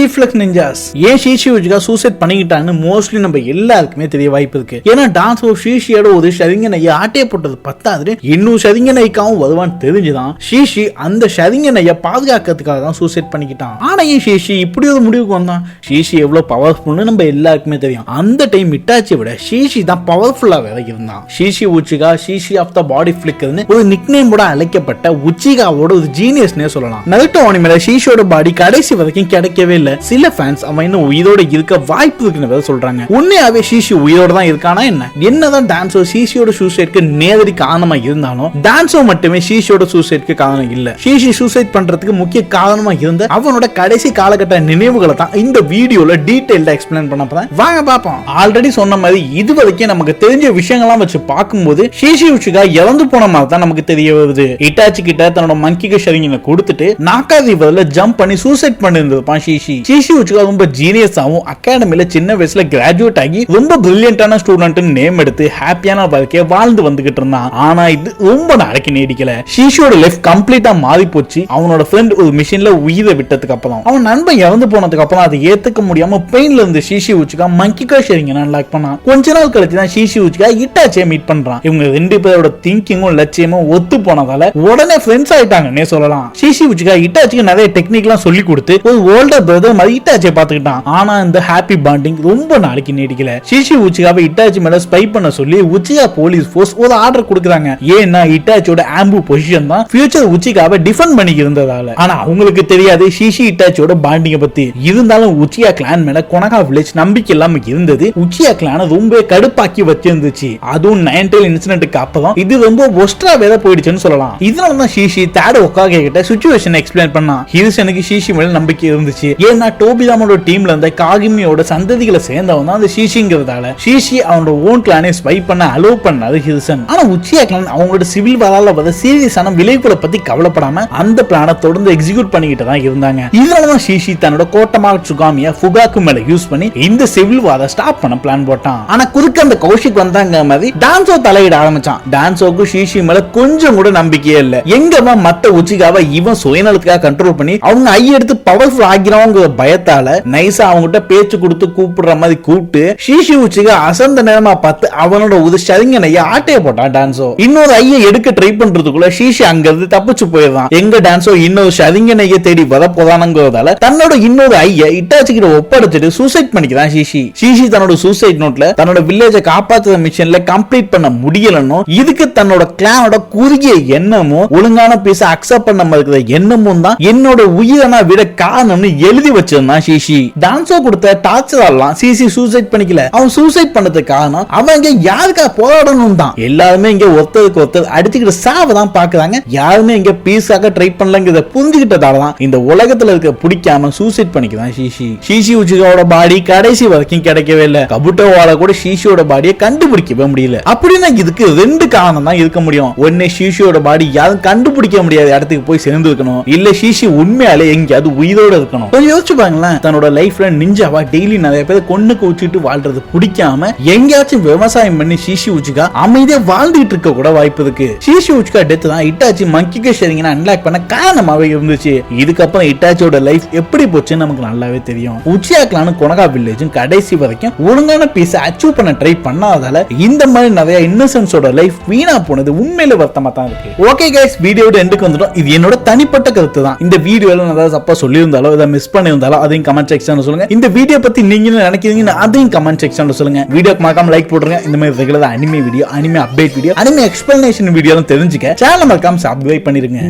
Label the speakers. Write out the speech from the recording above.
Speaker 1: Deflects நிஞ்சாஸ் ஏன் Shisui Uchiha suicide பண்ணிக்கிட்டான்னு மோஸ்ட்லி நம்ம எல்லாருக்குமே தெரிய வாய்ப்பு இருக்கு. ஏன்னா டான்ஸ் ஆஃப் ஷீஷியோட ஒரு சதிங்கனைய ஆட்டே போட்டது பத்தாது இன்னும் சதிங்கனைக்காவும் வருவான்னு தெரிஞ்சுதான் ஷீஷி அந்த சதிங்கனைய பாதுகாக்கிறதுக்காக தான் சூசைட் பண்ணிக்கிட்டான். ஆனா ஏன் ஷீஷி இப்படி ஒரு முடிவுக்கு வந்தான்? ஷீஷி எவ்வளவு பவர்ஃபுல்னு நம்ம எல்லாருக்குமே தெரியும். அந்த டைம் இட்டாச்சி விட ஷீஷி தான் பவர்ஃபுல்லா வேற இருந்தான். ஷீஷி உச்சிகா ஷீஷி ஆஃப் த பாடி ஃபிளிக்னு ஒரு நிக்னேம் கூட அழைக்கப்பட்ட உச்சிகாவோட ஒரு ஜீனியஸ்னே சொல்லலாம். நருட்டோ அனிமேல ஷீஷியோட பாடி கடைசி வரைக்கும் கிடைக்கவே இல்லை. சில ஃபேன்ஸ் அவன் இன்னும் உயிரோட இருக்க வாய்ப்பு இருக்குன்னு சொல்றாங்க. உண்மையாவே ஷீஷி உயிரோட தான் இருக்கானா என்ன? என்னதான் டான்ஸோ ஷீஷியோட சூசைட்க்கு நேரடி காரணமா இருந்தாலும் டான்ஸோ மட்டுமே ஷீஷியோட சூசைட்க்கு காரணம் இல்ல. ஷீஷி சூசைட் பண்றதுக்கு முக்கிய காரணமா இருந்த அவனோட கடைசி காலகட்ட நினைவுகளை தான் இந்த வீடியோல டீடைல்டா எக்ஸ்பிளைன் பண்ண போறேன். வாங்க பாப்போம். ஆல்ரெடி சொன்ன மாதிரி இது வரைக்கும் நமக்கு தெரிஞ்ச விஷயங்கள்லாம் வச்சு பார்க்கும்போது ஷீஷி உச்சிகா இறந்து போன மாதிரி தான் நமக்கு தெரிய வருது. இட்டாச்சி கிட்ட தன்னோட மங்கிக்கு ஷரிங்கின கொடுத்துட்டு நாக்காதி பதில ஜம்ப் பண்ணி சூசைட் பண்ணிருந்திருப்பான் ஷீஷி. ஷீஷி உச்சிகா ரொம்ப ஜீனியஸாவும் அகாடமியில சின்ன வயசுல கிராஜுவேட் ஆகி ரொம்ப பிரில்லியண்டான ஸ்டூடெண்ட் நேம் எடுத்து ஹாப்பியான வாழ்க்கைய வாழ்ந்து வந்துகிட்டு இருந்தான். ஆனா இது ரொம்ப நாளைக்கு நீடிக்கல. ஷீஷியோட லைஃப் கம்ப்ளீட்டா மாறி போச்சு. அவனோட ஃப்ரெண்ட் ஒரு மிஷின்ல உயிரை விட்டதுக்கு அப்புறம். அவன் நண்பன் இறந்து போனதுக்கு அப்புறம் அதை ஏத்துக்க முடியாம பெயின்ல இருந்து ஷிஷி உச்சிகா மங்கிக்கா ஷேரிங்க லாக் பண்ணான். கொஞ்ச நாள் கழிச்சு தான் ஷீஷி உச்சிகா இட்டாச்சியை மீட் பண்றான். இவங்க ரெண்டு பேரோட திங்கிங்கும் லட்சியமும் ஒத்து போனதால உடனே ஃப்ரெண்ட்ஸ் ஆயிட்டாங்கன்னே சொல்லலாம். ஷீஷி உச்சிகா இட்டாச்சிக்கு நிறைய டெக்னிக்லாம் சொல்லி கொடுத்து ஒரு ஓல்டர் பிரதர் மாதிரி இட்டாச்சியை பார்த்துக்கிட்டான். ஆனா இந்த ஹாப்பி பாண்டிங் ரொம்ப நாளைக்கு நீடிக்கல. ஷீஷி உச்சிகாவை இட்டாச்சி மேல ஸ்பை பண்ண சொல்லி உச்சிகா போலீஸ் போர்ஸ் ஒரு ஆர்டர் கொடுக்குறாங்க. ஏன்னா இட்டாச்சியோட ஆம்பு பொசிஷன் தான் ஃபியூச்சர் உச்சிகாவை டிஃபெண்ட் பண்ணி இருந்ததால. ஆனா அவங்களுக்கு தெரியாது ஷீஷி இட்டாச்சியோட பாண்டிங்க பத்தி. இருந்தாலும் உச்சியா கிளான் மேல கொனகா வில்லேஜ் நம்பிக்கை இல்லாம இருந்தது. உச்சியா கிளான ரொம்ப கடுப்பாக்கி வச்சிருந்துச்சு. அதுவும் நைன்டெல் இன்சிடென்ட்டுக்கு அப்புறம் இது ரொம்ப ஒஸ்ட்ரா வேற போயிடுச்சுன்னு சொல்லலாம். இதனால தான் ஷீஷி தேட ஒக்காக கிட்ட சுச்சுவேஷன் எக்ஸ்பிளைன் பண்ணா ஹிருஷனுக்கு ஷீஷி மேல நம்பிக்கை இருந்துச்சு. ஏன்னா ஏன்னா டோபிதாமோட டீம்ல இருந்த காகிமியோட சந்ததிகளை சேர்ந்தவன் தான் அந்த ஷீஷிங்கிறதால. ஷீஷி அவனோட ஓன் கிளானை ஸ்பை பண்ண அலோவ் பண்ணாது ஹிருசன் ஆனா உச்சியா கிளான் அவங்களோட சிவில் வரால வர சீரியஸான விளைவுகளை பத்தி கவலைப்படாம அந்த பிளானை தொடர்ந்து எக்ஸிக்யூட் பண்ணிக்கிட்டு தான் இருந்தாங்க. இதனாலதான் ஷீஷி தன்னோட கோட்டமாக சுகாமிய ஃபுகாக்கு மேல யூஸ் பண்ணி இந்த சிவில் வார ஸ்டாப் பண்ண பிளான் போட்டான். ஆனா குறுக்க அந்த கௌஷிக் வந்தாங்க மாதிரி டான்ஸோ தலையிட ஆரம்பிச்சான். டான்ஸோக்கு ஷீஷி மேல கொஞ்சம் கூட நம்பிக்கையே இல்ல. எங்கவா மத்த உச்சிகாவை இவன் சுயநலத்துக்காக கண்ட்ரோல் பண்ணி அவங்க ஐ எடுத்து பவர்ஃபுல் ஆகிறவங்க பயத்தால நைஸா அவங்ககிட்ட பேச்சு கொடுத்து கூப்பிடுற மாதிரி கூப்பிட்டு ஷீஷி உச்சிக்கு அசந்த நேரமா பார்த்து அவனோட ஒரு சரிங்கனைய ஆட்டைய போட்டான் டான்ஸோ இன்னொரு ஐய எடுக்க ட்ரை பண்றதுக்குள்ள ஷீஷி அங்க இருந்து தப்பிச்சு போயிடுறான். எங்க டான்ஸோ இன்னொரு சரிங்கனைய தேடி வரப்போதானுங்கிறதால தன்னோட இன்னொரு ஐய இட்டாச்சி கிட்ட ஒப்படைச்சிட்டு சூசைட் பண்ணிக்கிறான் ஷீஷி. ஷீஷி தன்னோட சூசைட் நோட்ல தன்னோட வில்லேஜ காப்பாத்துற மிஷன்ல கம்ப்ளீட் பண்ண முடியலன்னு இதுக்கு தன்னோட கிளானோட குறுகிய எண்ணமும் ஒழுங்கான பீஸ அக்செப்ட் பண்ண இருக்கிற எண்ணமும் தான் என்னோட உயிரை விட காரணம்னு எழுதி வச்சிருந்தான் ஷீஷி. டான்ஸோ கொடுத்த டார்ச்சர் எல்லாம் சிசி சூசைட் பண்ணிக்கல. அவன் சூசைட் பண்ணதுக்கு காரணம் அவன் இங்க யாருக்கா போராடணும் தான் எல்லாருமே இங்க ஒருத்தருக்கு ஒருத்தர் அடிச்சுக்கிட்டு சாவை தான் பாக்குறாங்க. யாருமே இங்க பீஸாக ட்ரை பண்ணலங்கிறத புரிஞ்சுக்கிட்டதால தான் இந்த உலகத்துல இருக்க பிடிக்காம சூசைட் பண்ணிக்கிறான் ஷீஷி. ஷீஷி உச்சிகாவோட பாடி கடைசி வரைக்கும் கிடைக்கவே இல்ல. கபுட்டோவால கூட ஷீஷியோட பாடியை கண்டுபிடிக்கவே முடியல. அப்படின்னா இதுக்கு ரெண்டு காரணம் தான் இருக்க முடியும். ஒன்னு ஷீஷியோட பாடி யாரும் கண்டுபிடிக்க முடியாத இடத்துக்கு போய் சேர்ந்து இருக்கணும் இல்ல ஷீஷி உண்மையாலே எங்கேயாவது உயிரோட இருக்கணும். கொஞ்சம் யோசிச்சு பாருங்களேன் தன்னோட லைஃப்ல நிஞ்சாவா டெய்லி நிறைய பேர் கொண்டு குவிச்சுட்டு வாழ்றது பிடிக்காம எங்கேயாச்சும் விவசாயம் பண்ணி ஷீஷி உச்சிகா அமைதியா வாழ்ந்துட்டு இருக்க கூட வாய்ப்பு இருக்கு. ஷீஷி உச்சிகா டெத் தான் இட்டாச்சி மங்கிக்கு ஷேரிங்கன்னு அன்லாக் பண்ண காரணமாவே இருந்துச்சு. இதுக்கப்புறம் இட்டாச்சியோட லைஃப் எப்படி போச்சுன்னு நமக்கு நல்லாவே தெரியும். உச்சியாக்கலான்னு கொனகா வில்லேஜும் கடைசி வரைக்கும் ஒழுங்கான பீஸை அச்சீவ் பண்ண ட்ரை பண்ணாதால இந்த மாதிரி நிறைய இன்னசென்ஸோட லைஃப் வீணா போனது உண்மையில வருத்தமா தான் இருக்கு. ஓகே கைஸ் வீடியோட எண்டுக்கு வந்துட்டோம். இது என்னோட தனிப்பட்ட கருத்து தான். இந்த வீடியோல நான் ஏதாவது தப்பா சொல்லியிருந்தாலோ இதை மிஸ் பண்ணியிருந்தாலோ அதையும் கமெண்ட் செக்ஷன்ல சொல்லுங்க. இந்த வீடியோ பத்தி நீங்க என்ன நினைக்கிறீங்கன்னு அதையும் கமெண்ட் செக்ஷன்ல சொல்லுங்க. வீடியோக்கு மறக்காம லைக் போட்டுருங்க. இந்த மாதிரி regular anime video anime update video anime explanation video தெரிஞ்சுக்க. சேனல் மறக்காம சப்ஸ்கிரைப் பண்ணிருங்க.